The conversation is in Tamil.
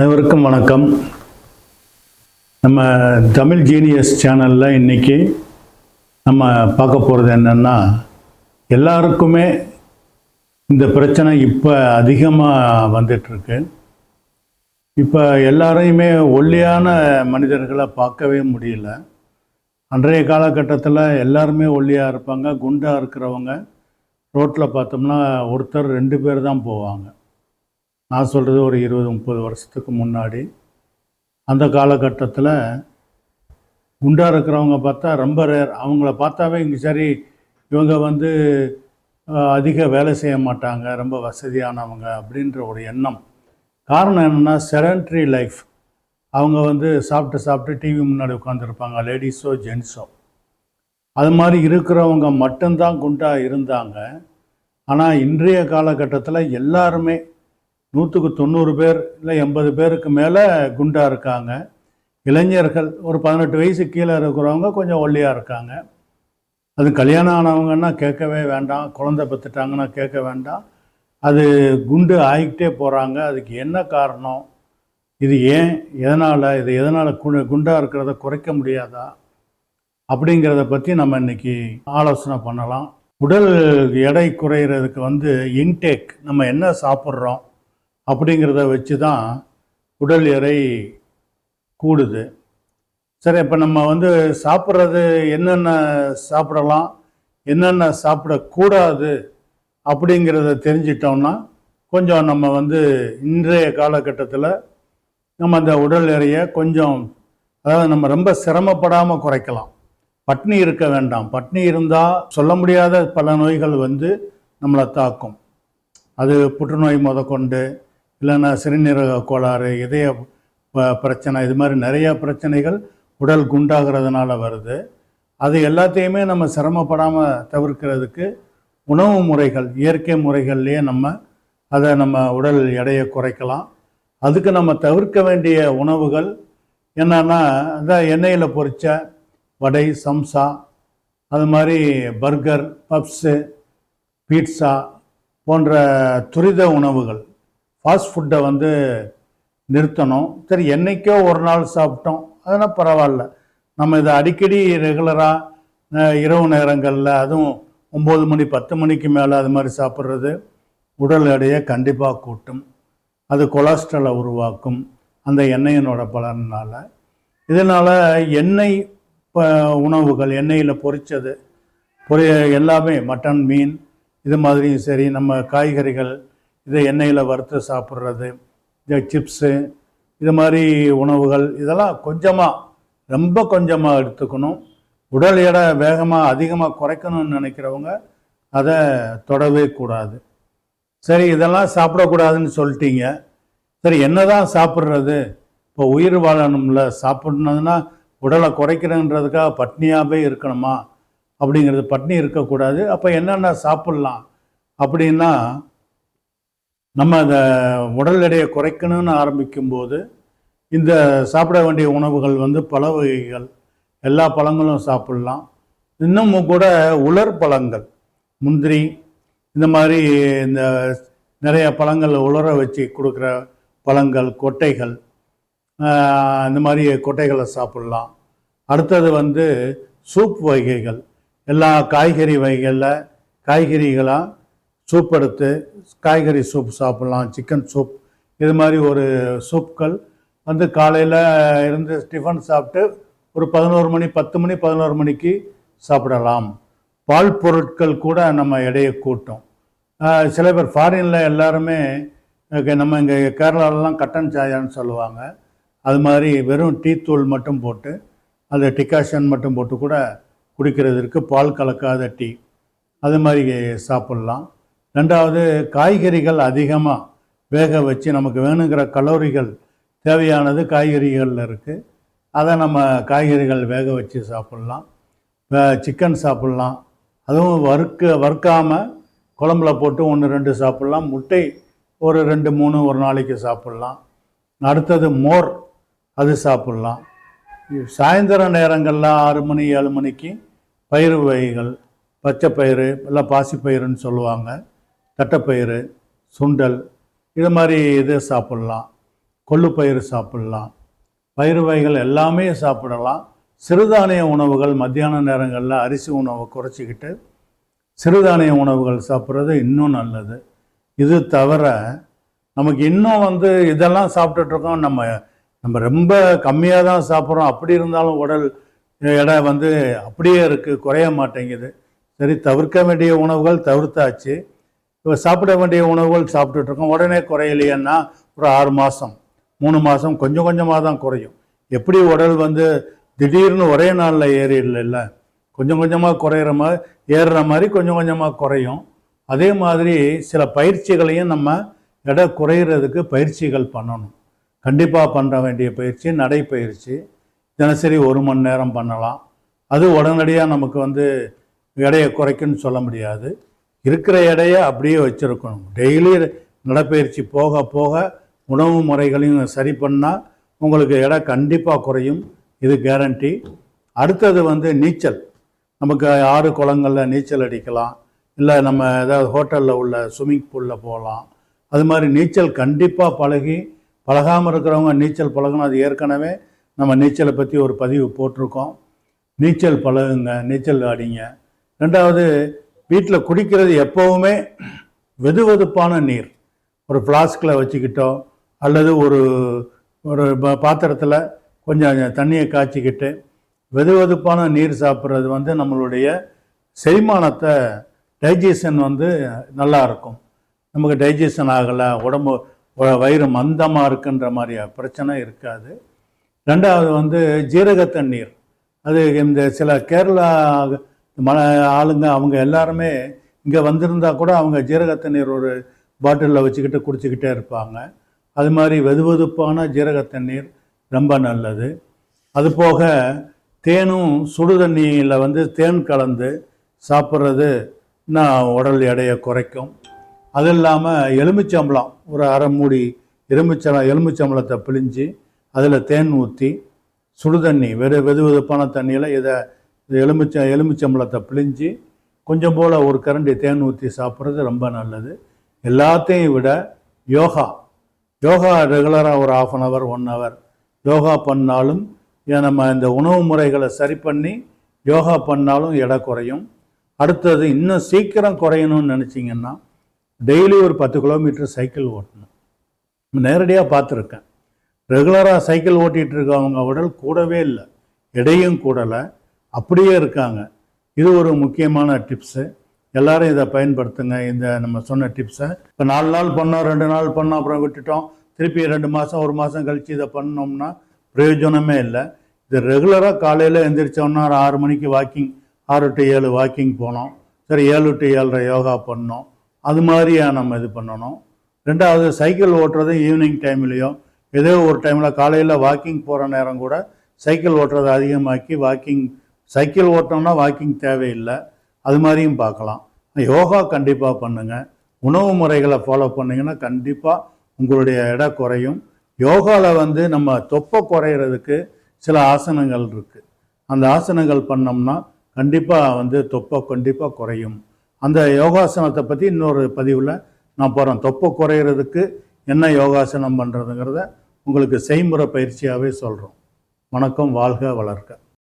அனைவருக்கும் வணக்கம். நம்ம தமிழ் ஜீனியஸ் சேனலில் இன்றைக்கி நம்ம பார்க்க போகிறது என்னென்னா எல்லாருக்குமே இந்த பிரச்சனை இப்போ அதிகமாக வந்துட்டுருக்கு. இப்போ எல்லாரையுமே ஒல்லியான மனிதர்களை பார்க்கவே முடியல. அன்றைய காலகட்டத்தில் எல்லாருமே ஒல்லியாக இருப்பாங்க குண்டாக இருக்கிறவங்க. ரோட்டில் பார்த்தோம்னா ஒருத்தர் ரெண்டு பேர் தான் போவாங்க. நான் சொல்கிறது ஒரு இருபது முப்பது வருஷத்துக்கு முன்னாடி. அந்த காலகட்டத்தில் குண்டாக இருக்கிறவங்க பார்த்தா ரொம்ப ரேர் அவங்கள பார்த்தாவே இங்கே சரி இவங்க வந்து அதிக வேலை செய்ய மாட்டாங்க ரொம்ப வசதியானவங்க அப்படின்ற ஒரு எண்ணம். காரணம் என்னென்னா செடன்ட்ரி லைஃப் அவங்க வந்து சாப்பிட்டு சாப்பிட்டு டிவி முன்னாடி உட்காந்துருப்பாங்க லேடிஸோ ஜென்ஸோ அது மாதிரி இருக்கிறவங்க மட்டும்தான் குண்டாக இருந்தாங்க. ஆனால் இன்றைய காலகட்டத்தில் எல்லாருமே நூற்றுக்கு தொண்ணூறு பேர் இல்லை எண்பது பேருக்கு மேலே குண்டாக இருக்காங்க. இளைஞர்கள் ஒரு பதினெட்டு வயசு கீழே இருக்கிறவங்க கொஞ்சம் ஒல்லியாக இருக்காங்க. அது கல்யாணம் ஆனவங்கன்னா கேட்கவே வேண்டாம். குழந்தை பெற்றுட்டாங்கன்னா கேட்க வேண்டாம். அது குண்டு ஆகிக்கிட்டே போகிறாங்க அதுக்கு என்ன காரணம்? இது ஏன்? எதனால்? இது எதனால் கு குண்டாக இருக்கிறத குறைக்க முடியாதா? அப்படிங்கிறத பற்றி நம்ம இன்னைக்கு ஆலோசனை பண்ணலாம். உடல் எடை குறையிறதுக்கு வந்து இன்டேக் நம்ம என்ன சாப்பிட்றோம்? அப்படிங்கிறத வச்சு தான் உடல் எடை கூடுது. சரி இப்போ நம்ம வந்து சாப்பிட்றது என்னென்ன சாப்பிடலாம் என்னென்ன சாப்பிடக்கூடாது அப்படிங்கிறத தெரிஞ்சிட்டோம்னா கொஞ்சம் நம்ம வந்து இன்றைய காலகட்டத்தில் நம்ம அந்த உடல் எடையை கொஞ்சம் அதாவது நம்ம ரொம்ப சிரமப்படாமல் குறைக்கலாம். பட்னி இருக்க வேண்டாம். பட்னி இருந்தால் சொல்ல முடியாத பல நோய்கள் வந்து நம்மளை தாக்கும். அது புற்றுநோய் முதற்கொண்டு இல்லைன்னா சிறுநீரக கோளாறு இதய பிரச்சனை இது மாதிரி நிறைய பிரச்சனைகள் உடல் குண்டாகிறதுனால வருது. அது எல்லாத்தையுமே நம்ம சிரமப்படாமல் தவிர்க்கிறதுக்கு உணவு முறைகள் இயற்கை முறைகள்லேயே நம்ம அதை நம்ம உடல் எடையை குறைக்கலாம். அதுக்கு நம்ம தவிர்க்க வேண்டிய உணவுகள் என்னன்னா இந்த எண்ணெயில் பொறிச்ச வடை சம்சா அது மாதிரி பர்கர் பப்ஸு பீட்சா போன்ற துரித உணவுகள். ஃபாஸ்ட் ஃபுட்டை வந்து நிறுத்தணும். சரி என்னைக்கோ ஒரு நாள் சாப்பிட்டோம். அதெல்லாம் பரவாயில்ல. நம்ம இதை அடிக்கடி ரெகுலராக இரவு நேரங்களில் அதுவும் ஒம்பது மணி பத்து மணிக்கு மேலே அது மாதிரி சாப்பிட்றது உடல் எடையை கண்டிப்பாக கூட்டும். அது கொலஸ்ட்ராலை உருவாக்கும். அந்த எண்ணெயினோட பலனால். இதனால் எண்ணெய் உணவுகள் எண்ணெயில் பொரித்தது பொரிய எல்லாமே மட்டன் மீன் இது மாதிரியும் சரி நம்ம காய்கறிகள் இதை எண்ணெயில் வறுத்து சாப்பிட்றது இந்த சிப்ஸு இது மாதிரி உணவுகள் இதெல்லாம் கொஞ்சமாக ரொம்ப கொஞ்சமாக எடுத்துக்கணும். உடல் எடை வேகமாக அதிகமாக குறைக்கணும்னு நினைக்கிறவங்க அதை தொடவே கூடாது. சரி இதெல்லாம் சாப்பிடக்கூடாதுன்னு சொல்லிட்டீங்க. சரி என்ன தான் சாப்பிட்றது? இப்போ உயிர் வாழணும்ல சாப்பிட்ணுன்னா உடலை குறைக்கணுன்றதுக்காக பட்னியாகவே இருக்கணுமா? அப்படிங்கிறது பட்னி இருக்கக்கூடாது. அப்போ என்னென்ன சாப்பிட்லாம் அப்படின்னா நம்ம அந்த உடல் எடையை குறைக்கணும்னு ஆரம்பிக்கும்போது இந்த சாப்பிட வேண்டிய உணவுகள் வந்து பல வகைகள் எல்லா பழங்களும் சாப்பிட்லாம். இன்னமும் கூட உலர் பழங்கள் முந்திரி இந்த மாதிரி இந்த நிறைய பழங்கள் உலர வச்சு கொடுக்குற பழங்கள் கொட்டைகள் இந்த மாதிரி கொட்டைகளை சாப்பிட்லாம். அடுத்தது வந்து சூப் வகைகள் எல்லா காய்கறி வகைகளில் காய்கறிகளாக சூப் எடுத்து காய்கறி சூப் சாப்பிட்லாம் சிக்கன் சூப் இது மாதிரி ஒரு சூப்கள். வந்து காலையில் இருந்து டிஃபன் சாப்பிட்டு ஒரு பதினோரு மணி பத்து மணி பதினோரு மணிக்கு சாப்பிடலாம். பால் பொருட்கள் கூட நம்ம எடையை கூட்டும். சில பேர் ஃபாரினில் எல்லாருமே நம்ம இங்கே கேரளாலலாம் கட்டன் சாயான்னு சொல்லுவாங்க. அது மாதிரி வெறும் டீ தூள் மட்டும் போட்டு அது டிகாஷன் மட்டும் போட்டு கூட குடிக்கிறதுக்கு பால் கலக்காத டீ. அது மாதிரி சாப்பிட்லாம். ரெண்டாவது காய்கறிகள் அதிகமாக வேக வச்சு நமக்கு வேணுங்கிற கலோரிகள் தேவையானது காய்கறிகளில் இருக்குது அதை நம்ம காய்கறிகள் வேக வச்சு சாப்பிட்லாம். சிக்கன் சாப்பிட்லாம். அதுவும் வறுக்க வறுக்காமல் குழம்புல போட்டு ஒன்று ரெண்டு சாப்பிட்லாம். முட்டை ஒரு ரெண்டு மூணு ஒரு நாளைக்கு சாப்பிட்லாம். அடுத்தது மோர் அது சாப்பிட்லாம். சாயந்தர நேரங்களில் ஆறு மணி ஏழு மணிக்கு பயிறு வகைகள் பச்சை பயிறு இல்லை பாசிப்பயிறுன்னு சொல்லுவாங்க. தட்டைப்பயிறு சுண்டல் இது மாதிரி இது சாப்பிட்லாம். கொள்ளு பயிறு பயிறு வகைகள் எல்லாமே சாப்பிடலாம். சிறுதானிய உணவுகள் மத்தியான நேரங்களில் அரிசி உணவை குறைச்சிக்கிட்டு சிறுதானிய உணவுகள் சாப்பிட்றது இன்னும் நல்லது. இது தவிர நமக்கு இன்னும் வந்து இதெல்லாம் சாப்பிட்டுட்ருக்கோம் நம்ம நம்ம ரொம்ப கம்மியாக தான் சாப்பிட்றோம். அப்படி இருந்தாலும் உடல் எடை வந்து அப்படியே இருக்குது குறைய மாட்டேங்குது. சரி தவிர்க்க வேண்டிய உணவுகள் தவிர்த்தாச்சு. இப்போ சாப்பிட வேண்டிய உணவுகள் சாப்பிட்டுட்டு இருக்கோம் உடனே குறையலையன்னா ஒரு ஆறு மாதம் மூணு மாதம் கொஞ்சம் கொஞ்சமாக தான் குறையும். எப்படி உடல் வந்து திடீர்னு ஒரே நாளில் ஏறிடல கொஞ்சம் கொஞ்சமாக குறையிற மாதிரி ஏறுற மாதிரி கொஞ்சம் கொஞ்சமாக குறையும். அதே மாதிரி சில பயிற்சிகளையும் நம்ம எடை குறையிறதுக்கு பயிற்சிகள் பண்ணணும். கண்டிப்பாக பண்ண வேண்டிய பயிற்சி நடைப்பயிற்சி. தினசரி ஒரு மணி நேரம் பண்ணலாம். அது உடனடியாக நமக்கு வந்து எடையை குறைக்குன்னு சொல்ல முடியாது. இருக்கிற எடையை அப்படியே வச்சுருக்கணும். டெய்லி நடைப்பயிற்சி போக போக உணவு முறைகளையும் சரி பண்ணால் உங்களுக்கு எடை கண்டிப்பாக குறையும். இது கேரண்டி அடுத்தது வந்து நீச்சல். நமக்கு ஆறு குளங்களில் நீச்சல் அடிக்கலாம். இல்லை நம்ம ஏதாவது ஹோட்டலில் உள்ள ஸ்விம்மிங் பூலில் போகலாம். அது மாதிரி நீச்சல் கண்டிப்பாக பழகி பழகாமல் இருக்கிறவங்க நீச்சல் பழகணும். அது ஏற்கனவே நம்ம நீச்சலை பற்றி ஒரு பதிவு போட்டிருக்கோம். நீச்சல் பழகுங்க நீச்சல் ஆடிங்க. ரெண்டாவது வீட்டில் குடிக்கிறது எப்போவுமே வெது வெதுப்பான நீர். ஒரு ஃப்ளாஸ்கில் வச்சுக்கிட்டோ அல்லது ஒரு ஒரு பாத்திரத்தில் கொஞ்சம் தண்ணியை காய்ச்சிக்கிட்டு வெது வெதுப்பான நீர் சாப்பிட்றது வந்து நம்மளுடைய செரிமானத்தை டைஜஷன் வந்து நல்லா இருக்கும். நமக்கு டைஜஷன் ஆகலை உடம்பு வ- வயிறு மந்தமாக இருக்குன்ற மாதிரி பிரச்சனை இருக்காது. ரெண்டாவது வந்து ஜீரக தண்ணீர் அது இந்த சில கேரளா மன ஆளுங்க அவங்க எல்லாருமே இங்கே வந்திருந்தா கூட அவங்க ஜீரக தண்ணீர் ஒரு பாட்டிலில் வச்சுக்கிட்டு குடிச்சிக்கிட்டே இருப்பாங்க. அது மாதிரி வெதுவெதுப்பான ஜீரக தண்ணீர் ரொம்ப நல்லது. அதுபோக தேனும் சுடு தண்ணியில் வந்து தேன் கலந்து சாப்பிட்றது நான் உடல் எடையை குறைக்கும். அது இல்லாமல் எலுமிச்சம்பளம் ஒரு அரை மூடி எலுமிச்சம் எலுமிச்சம்பளத்தை பிழிஞ்சு அதில் தேன் ஊற்றி சுடுதண்ணி வெறு வெது வெதுப்பான தண்ணியில் இதை எலுமிச்ச எலுமிச்சம்பழத்தை பிழிஞ்சு கொஞ்சம் போல் ஒரு கரண்டி தேன் ஊற்றி சாப்பிட்றது ரொம்ப நல்லது. எல்லாத்தையும் விட யோகா. யோகா ரெகுலராக ஒரு half an hour one hour yoga பண்ணாலும் நம்ம இந்த உணவு முறைகளை சரி பண்ணி யோகா பண்ணாலும் எடை குறையும். அடுத்தது இன்னும் சீக்கிரம் குறையணும்னு நினச்சிங்கன்னா டெய்லி ஒரு பத்து கிலோமீட்டர் சைக்கிள் ஓட்டணும். நேரடியாக பார்த்துருக்கேன். ரெகுலராக சைக்கிள் ஓட்டிகிட்டு இருக்கவங்க உடல் கூடவே இல்லை. எடையும் கூடலை. அப்படியே இருக்காங்க. இது ஒரு முக்கியமான டிப்ஸு எல்லாரும் இதை பயன்படுத்துங்க. இந்த நம்ம சொன்ன டிப்ஸை இப்போ நாலு நாள் பண்ணோம் ரெண்டு நாள் பண்ணோம் அப்புறம் விட்டுட்டோம். திருப்பி ரெண்டு மாதம் ஒரு மாதம் கழித்து இதை பண்ணோம்னா பிரயோஜனமே இல்லை. இது ரெகுலராக காலையில் எந்திரிச்சோன்னா ஒரு ஆறு மணிக்கு வாக்கிங் ஆறு டு ஏழு வாக்கிங் போனோம். சரி ஏழு டு ஏழரை யோகா பண்ணோம். அது மாதிரியா நம்ம இது பண்ணணும். ரெண்டாவது சைக்கிள் ஓட்டுறது ஈவினிங் டைம்லேயோ ஏதோ ஒரு டைமில் காலையில் வாக்கிங் போகிற நேரம் கூட சைக்கிள் ஓட்டுறதை அதிகமாக்கி வாக்கிங் சைக்கிள் ஓட்டோம்னா வாக்கிங் தேவையில்லை. அது மாதிரியும் பார்க்கலாம். யோகா கண்டிப்பாக பண்ணுங்கள் உணவு முறைகளை ஃபாலோ பண்ணிங்கன்னா கண்டிப்பாக உங்களுடைய எடை குறையும். யோகாவில் வந்து நம்ம தொப்பை குறையிறதுக்கு சில ஆசனங்கள் இருக்குது அந்த ஆசனங்கள் பண்ணோம்னா கண்டிப்பாக வந்து தொப்பை கண்டிப்பாக குறையும். அந்த யோகாசனத்தை பற்றி இன்னொரு பதிவில் நான் போகிறேன் தொப்பை குறையிறதுக்கு என்ன யோகாசனம் பண்ணுறதுங்கிறத உங்களுக்கு செய்முறை பயிற்சியாகவே சொல்கிறோம் வணக்கம் வாழ்க வளர்க்க